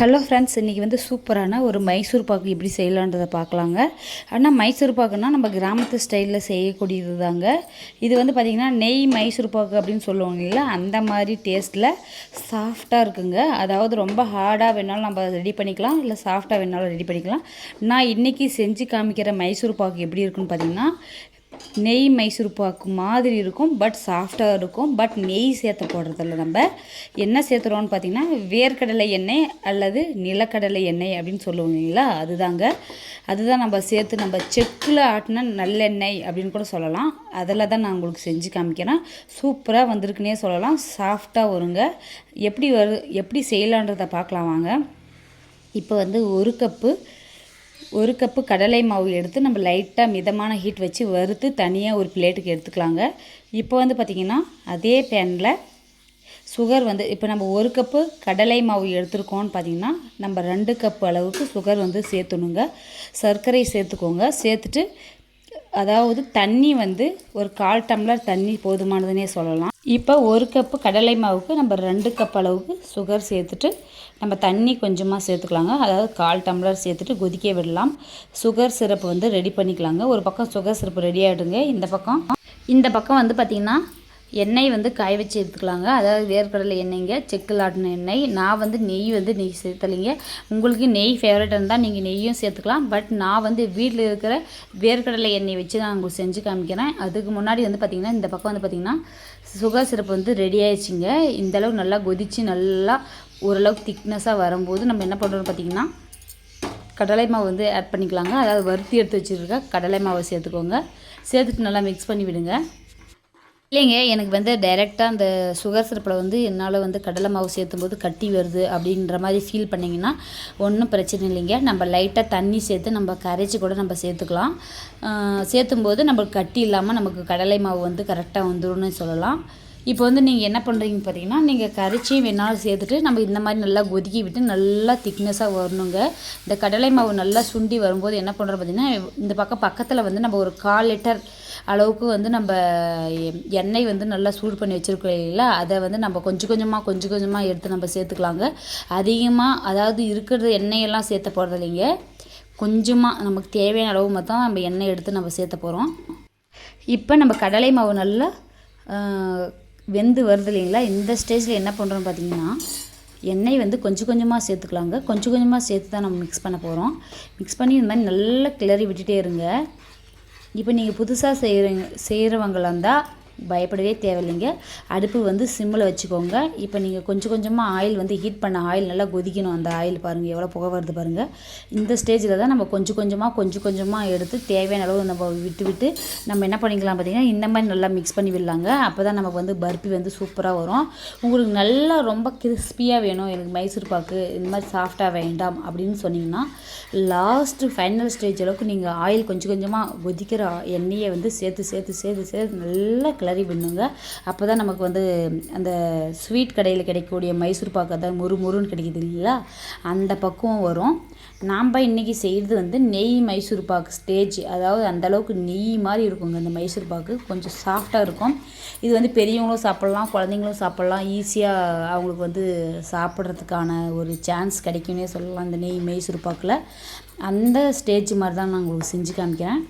Hello friends இன்றைக்கி வந்து சூப்பரான ஒரு மைசூர் பாக்கு எப்படி செய்யலான்றதை பார்க்கலாங்க. ஆனால் மைசூர் பாக்குனா நம்ம கிராமத்து ஸ்டைலில் செய்யக்கூடியது தாங்க இது வந்து பார்த்திங்கன்னா நெய் மைசூர் பாக்கு அப்படின்னு சொல்லுவாங்க இல்லை அந்த மாதிரி டேஸ்ட்டில் சாஃப்டாக இருக்குங்க. அதாவது ரொம்ப ஹார்டாக வேணாலும் நம்ம ரெடி பண்ணிக்கலாம். இல்லை சாஃப்டாக வேணாலும் ரெடி பண்ணிக்கலாம். நான் இன்றைக்கி செஞ்சு காமிக்கிற மைசூர் பாக்கு எப்படி இருக்குன்னு பார்த்தீங்கன்னா நெய் மைசூர் பாக்கு மாதிரி இருக்கும் பட் சாஃப்டாக இருக்கும். பட் நெய் சேர்த்த போடுறதில்ல நம்ம. என்ன சேர்த்துறோம்னு பார்த்தீங்கன்னா வேர்க்கடலை எண்ணெய் அல்லது நிலக்கடலை எண்ணெய் அப்படின்னு சொல்லுவோம் இல்லைங்களா? அதுதாங்க. அதுதான் நம்ம சேர்த்து நம்ம செக்கில் ஆட்டின நல்லெண்ணெய் அப்படின்னு கூட சொல்லலாம். அதில் தான் நான் உங்களுக்கு செஞ்சு காமிக்கிறேன். சூப்பராக வந்திருக்குன்னே சொல்லலாம். சாஃப்டாக வருங்க. எப்படி வரு எப்படி செய்யலான்றதை பார்க்கலாம் வாங்க. இப்போ வந்து ஒரு கப்பு ஒரு கப்பு கடலை மாவு எடுத்து நம்ம லைட்டாக மிதமான ஹீட் வச்சு வறுத்து தனியாக ஒரு பிளேட்டுக்கு எடுத்துக்கலாங்க. இப்போ வந்து பார்த்திங்கன்னா அதே பேனில் சுகர் வந்து இப்போ நம்ம ஒரு கப்பு கடலை மாவு எடுத்துருக்கோம்னு பார்த்திங்கன்னா நம்ம ரெண்டு கப்பு அளவுக்கு சுகர் வந்து சேர்த்துணுங்க. சர்க்கரை சேர்த்துக்கோங்க. சேர்த்துட்டு அதாவது தண்ணி வந்து ஒரு கால் டம்ளர் தண்ணி போதுமானதுன்னே சொல்லலாம். இப்போ ஒரு கப்பு கடலை மாவுக்கு நம்ம ரெண்டு கப் அளவுக்கு சுகர் சேர்த்துட்டு நம்ம தண்ணி கொஞ்சமாக சேர்த்துக்கலாங்க. அதாவது கால் டம்ளர் சேர்த்துட்டு கொதிக்க விடலாம். சுகர் சிரப்பு வந்து ரெடி பண்ணிக்கலாங்க. ஒரு பக்கம் சுகர் சிரப்பு ரெடி ஆகிடுங்க இந்த பக்கம் இந்த பக்கம் வந்து பார்த்திங்கன்னா எண்ணெய் வந்து காய வச்சு எடுத்துக்கலாங்க. அதாவது வேர்க்கடலை எண்ணெய்ங்க செக்கில் ஆட்டின எண்ணெய். நான் வந்து நெய் வந்து நெய் சேர்த்தலைங்க. உங்களுக்கு நெய் ஃபேவரட் இருந்தால் நீங்கள் நெய்யும் சேர்த்துக்கலாம். பட் நான் வந்து வீட்டில் இருக்கிற வேர்க்கடலை எண்ணெய் வச்சு நான் உங்களுக்கு செஞ்சு காமிக்கிறேன். அதுக்கு முன்னாடி வந்து பார்த்திங்கன்னா இந்த பக்கம் வந்து பார்த்திங்கன்னா சுகர் சிரப் வந்து ரெடி ஆயிடுச்சுங்க. இந்தளவு நல்லா கொதித்து நல்லா ஓரளவுக்கு திக்னஸாக வரும்போது நம்ம என்ன பண்ணுறோம் பார்த்திங்கன்னா கடலை மாவு வந்து ஆட் பண்ணிக்கலாங்க. அதாவது வறுத்தி எடுத்து வச்சுருக்க கடலை மாவை சேர்த்துக்கோங்க. சேர்த்துட்டு நல்லா மிக்ஸ் பண்ணி விடுங்க. இல்லைங்க எனக்கு வந்து டைரெக்டாக அந்த சுகர் சிரப்பில் வந்து என்னால் வந்து கடலை மாவு சேர்த்தும் போது கட்டி வருது அப்படின்ற மாதிரி ஃபீல் பண்ணிங்கன்னா ஒன்றும் பிரச்சனை இல்லைங்க. நம்ம லைட்டாக தண்ணி சேர்த்து நம்ம கரைச்சி கூட நம்ம சேர்த்துக்கலாம். சேர்த்தும் போது நம்மளுக்கு கட்டி இல்லாமல் நமக்கு கடலை மாவு வந்து கரெக்டாக வந்துடும் சொல்லலாம். இப்போ வந்து நீங்கள் என்ன பண்ணுறீங்கன்னு பார்த்தீங்கன்னா நீங்கள் கரைச்சியும் வேணாலும் சேர்த்துட்டு நம்ம இந்த மாதிரி நல்லா கொதிக்கி விட்டு நல்லா திக்னஸாக வரணுங்க. இந்த கடலை மாவு நல்லா சுண்டி வரும்போது என்ன பண்ணுறோம் பார்த்தீங்கன்னா இந்த பக்கம் பக்கத்தில் வந்து நம்ம ஒரு கால் லிட்டர் அளவுக்கு வந்து நம்ம எண்ணெய் வந்து நல்லா சூடு பண்ணி வச்சுருக்கோம் இல்லைங்களா? அதை வந்து நம்ம கொஞ்சம் கொஞ்சமாக கொஞ்சம் கொஞ்சமாக எடுத்து நம்ம சேர்த்துக்கலாங்க. அதிகமாக அதாவது இருக்கிற எண்ணெயெல்லாம் சேர்த்த போகிறது இல்லைங்க. கொஞ்சமாக நமக்கு தேவையான அளவு மட்டும் நம்ம எண்ணெய் எடுத்து நம்ம சேர்த்த போகிறோம் இப்போ நம்ம கடலை மாவு நல்லா வெந்து வருது இல்லைங்களா? இந்த ஸ்டேஜில் என்ன பண்ணுறோம் பார்த்தீங்கன்னா எண்ணெய் வந்து கொஞ்சம் கொஞ்சமாக சேர்த்துக்கலாங்க. கொஞ்சம் கொஞ்சமாக சேர்த்து தான் நம்ம மிக்ஸ் பண்ண போகிறோம் மிக்ஸ் பண்ணி இந்த மாதிரி நல்லா கிளறி விட்டுட்டே இருங்க. இப்போ நீங்கள் புதுசாக செய்கிறீங்க செய்கிறவங்களாக இருந்தால் பயப்படவே தேவையில்லைங்க. அடுப்பு வந்து சிம்மில் வச்சுக்கோங்க. இப்போ நீங்கள் கொஞ்சம் கொஞ்சமாக ஆயில் வந்து ஹீட் பண்ண ஆயில் நல்லா கொதிக்கணும். அந்த ஆயில் பாருங்கள் எவ்வளோ புகை வருது பாருங்கள் இந்த ஸ்டேஜில் தான் நம்ம கொஞ்சம் கொஞ்சமாக கொஞ்சம் கொஞ்சமாக எடுத்து தேவையான அளவு நம்ம விட்டு விட்டு நம்ம என்ன பண்ணிக்கலாம் பார்த்திங்கன்னா இந்த மாதிரி நல்லா மிக்ஸ் பண்ணி விடலாங்க. அப்போ தான் நமக்கு வந்து பர்பி வந்து சூப்பராக வரும். உங்களுக்கு நல்லா ரொம்ப கிறிஸ்பியாக வேணும். எனக்கு மைசூர் பாக்கு இந்த மாதிரி சாஃப்டாக வேண்டாம் அப்படின்னு சொன்னிங்கன்னா லாஸ்ட்டு ஃபைனல் ஸ்டேஜ் அளவுக்கு நீங்கள் ஆயில் கொஞ்சம் கொஞ்சமாக கொதிக்கிற எண்ணெயை வந்து சேர்த்து சேர்த்து சேர்த்து சேர்த்து நல்லா கிளறி விடணுங்க. அப்போ தான் நமக்கு வந்து அந்த ஸ்வீட் கடையில் கிடைக்கக்கூடிய மைசூர் பாக்கு தான் முறு முருன்னு கிடைக்கிது இல்லைங்களா? அந்த பக்குவம் வரும். நாம் இன்றைக்கி செய்கிறது வந்து நெய் மைசூர் பாக்கு ஸ்டேஜ். அதாவது அந்தளவுக்கு நெய் மாதிரி இருக்குங்க இந்த மைசூர் பாக்கு. கொஞ்சம் சாஃப்டாக இருக்கும். இது வந்து பெரியவங்களும் சாப்பிட்லாம் குழந்தைங்களும் சாப்பிட்லாம். ஈஸியாக அவங்களுக்கு வந்து சாப்பிட்றதுக்கான ஒரு சான்ஸ் கிடைக்கும்னே சொல்லலாம் இந்த நெய் மைசூர் பாக்கில். அந்த ஸ்டேஜ் மாதிரி தான் நான் உங்களுக்கு செஞ்சு காமிக்கிறேன்.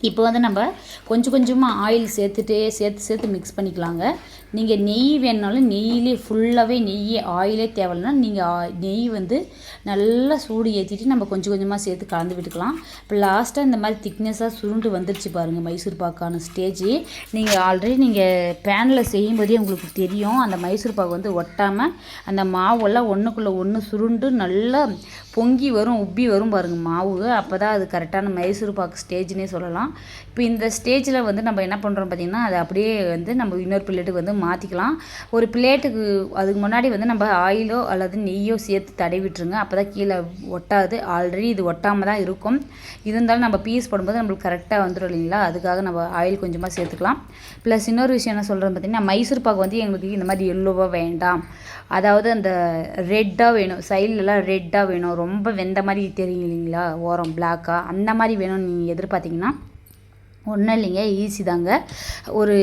இப்போ வந்து நம்ம கொஞ்சம் கொஞ்சமாக ஆயில் சேர்த்துட்டே சேர்த்து சேர்த்து மிக்ஸ் பண்ணிக்கலாங்க. நீங்கள் நெய் வேணுனாலும் நெய்யிலே ஃபுல்லாகவே நெய் ஆயிலே தேவைன்னா நீங்கள் நெய் வந்து நல்லா சூடு ஏற்றிட்டு நம்ம கொஞ்சம் கொஞ்சமாக சேர்த்து கலந்து விட்டுக்கலாம். இப்போ லாஸ்ட்டாக இந்த மாதிரி திக்னஸாக சுருண்டு வந்துருச்சு பாருங்கள் மைசூர் பாக்கான ஸ்டேஜ் நீங்கள் ஆல்ரெடி நீங்கள் பேனில் செய்யும்போதே உங்களுக்கு தெரியும் அந்த மைசூர் பாக்கு வந்து ஒட்டாமல் அந்த மாவெல்லாம் ஒன்றுக்குள்ளே ஒன்று சுருண்டு நல்லா பொங்கி வரும் உப்பி வரும் பாருங்கள் மாவு. அப்போ தான் அது கரெக்டான மைசூர் பாக்கு ஸ்டேஜ்னே சொல்லலாம். இப்போ இந்த ஸ்டேஜில் வந்து நம்ம என்ன பண்ணுறோம் பார்த்திங்கன்னா அதை அப்படியே வந்து நம்ம இன்னொரு பிள்ளைட்டுக்கு வந்து மாற்றிக்கலாம் ஒரு பிளேட்டுக்கு அதுக்கு முன்னாடி வந்து நம்ம ஆயிலோ அல்லது நெய்யோ சேர்த்து தடவி விட்டுருங்க. அப்போ தான் கீழே ஒட்டாது. ஆல்ரெடி இது ஒட்டாமல் தான் இருக்கும். இருந்தாலும் நம்ம பீஸ் போடும்போது நம்மளுக்கு கரெக்டாக வந்துடும் இல்லைங்களா? அதுக்காக நம்ம ஆயில் கொஞ்சமாக சேர்த்துக்கலாம். ப்ளஸ் இன்னொரு விஷயம் என்ன சொல்கிறேன் பார்த்திங்கன்னா மைசூர் பாக்கு வந்து எங்களுக்கு இந்த மாதிரி எல்லோவாக வேண்டாம். அதாவது அந்த ரெட்டாக வேணும். சைட்லலாம் ரெட்டாக வேணும். ரொம்ப வெந்த மாதிரி தெரியும் இல்லைங்களா? ஓரம் பிளாக்காக அந்த மாதிரி வேணும்னு நீங்கள் எதிர்பார்த்திங்கன்னா ஒன்றும் இல்லைங்க ஈஸி தாங்க. ஒரு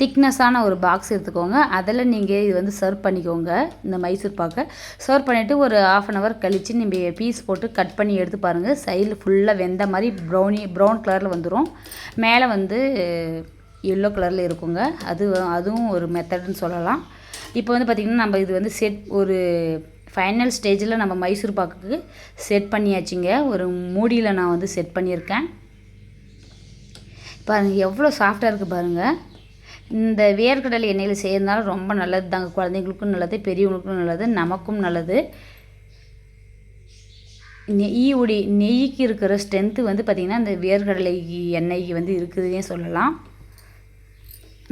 திக்னஸான ஒரு பாக்ஸ் எடுத்துக்கோங்க. அதில் நீங்கள் இது வந்து சர்வ் பண்ணிக்கோங்க இந்த மைசூர் பாக்கை. சர்வ் பண்ணிவிட்டு ஒரு ஆஃப் அன் ஹவர் கழித்து நீங்கள் பீஸ் போட்டு கட் பண்ணி எடுத்து பாருங்கள் சைடில் ஃபுல்லாக வெந்த மாதிரி ப்ரௌனி ப்ரௌன் கலரில் வந்துடும் மேலே வந்து எல்லோ கலரில் இருக்குங்க. அது அதுவும் ஒரு மெத்தடுன்னு சொல்லலாம். இப்போ வந்து பார்த்திங்கன்னா நம்ம இது வந்து செட் ஒரு ஃபைனல் ஸ்டேஜில் நம்ம மைசூர் பாக்குக்கு செட் பண்ணியாச்சுங்க. ஒரு மூடியில் நான் வந்து செட் பண்ணியிருக்கேன். பாருங்கள் எவ்வளோ சாஃப்டாக இருக்குது பாருங்கள் இந்த வேர்க்கடலை எண்ணெயில் செய்யறதுனால ரொம்ப நல்லது தாங்க. குழந்தைங்களுக்கும் நல்லது பெரியவங்களுக்கும் நல்லது நமக்கும் நல்லது. நெய்யுடைய நெய்க்கு இருக்கிற ஸ்ட்ரென்த்து வந்து பார்த்திங்கன்னா இந்த வேர்க்கடலை எண்ணெய்க்கு வந்து இருக்குதுன்னே சொல்லலாம்.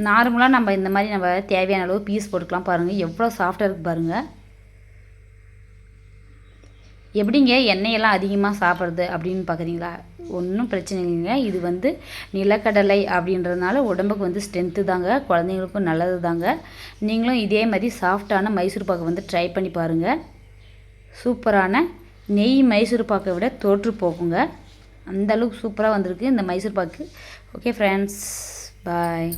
நார்மலாக நம்ம இந்த மாதிரி நம்ம தேவையான அளவு பீஸ் போட்டுக்கலாம் பாருங்கள் எவ்வளோ சாஃப்டாக இருக்குது பாருங்கள் எப்படிங்க எண்ணெயெல்லாம் அதிகமாக சாப்பிட்றது அப்படின்னு பார்க்குறீங்களா ஒன்றும் பிரச்சனை இல்லைங்க. இது வந்து நிலக்கடலை அப்படின்றதுனால உடம்புக்கு வந்து ஸ்ட்ரென்த்து தாங்க குழந்தைங்களுக்கும் நல்லது தாங்க நீங்களும் இதே மாதிரி சாஃப்டான மைசூர் பாக்கு வந்து ட்ரை பண்ணி பாருங்கள் சூப்பரான நெய் மைசூர் பாக்கை விட தோற்று போக்குங்க அந்தளவுக்கு சூப்பராக வந்திருக்கு இந்த Mysore pak. Okay friends bye